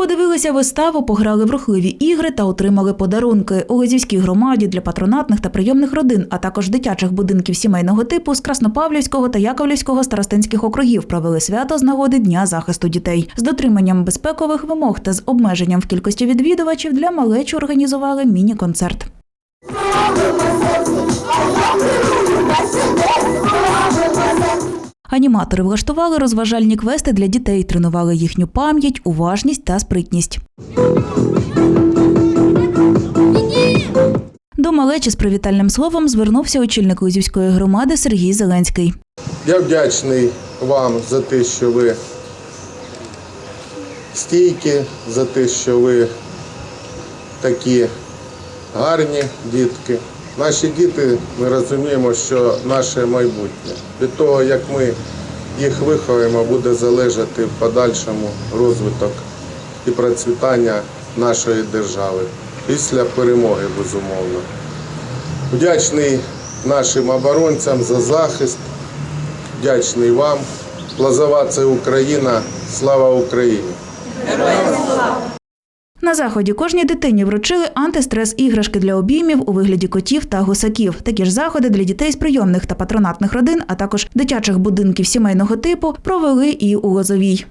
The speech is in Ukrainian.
Подивилися виставу, пограли в рухливі ігри та отримали подарунки. У Лозівській громаді для патронатних та прийомних родин, а також дитячих будинків сімейного типу з Краснопавлівського та Яковлівського старостинських округів провели свято з нагоди Дня захисту дітей. З дотриманням безпекових вимог та з обмеженням в кількості відвідувачів для малечі організували міні-концерт. Аніматори влаштували розважальні квести для дітей, тренували їхню пам'ять, уважність та спритність. До малечі з привітальним словом звернувся очільник Лузівської громади Сергій Зеленський. Я вдячний вам за те, що ви стійкі, за те, що ви такі гарні дітки. Наші діти, ми розуміємо, що наше майбутнє. Від того, як ми їх виховуємо, буде залежати в подальшому розвиток і процвітання нашої держави після перемоги, безумовно. Вдячний нашим оборонцям за захист, вдячний вам. Лозова це Україна. Слава Україні! На заході кожній дитині вручили антистрес іграшки для обіймів у вигляді котів та гусаків. Такі ж заходи для дітей з прийомних та патронатних родин, а також дитячих будинків сімейного типу провели і у Лозовій.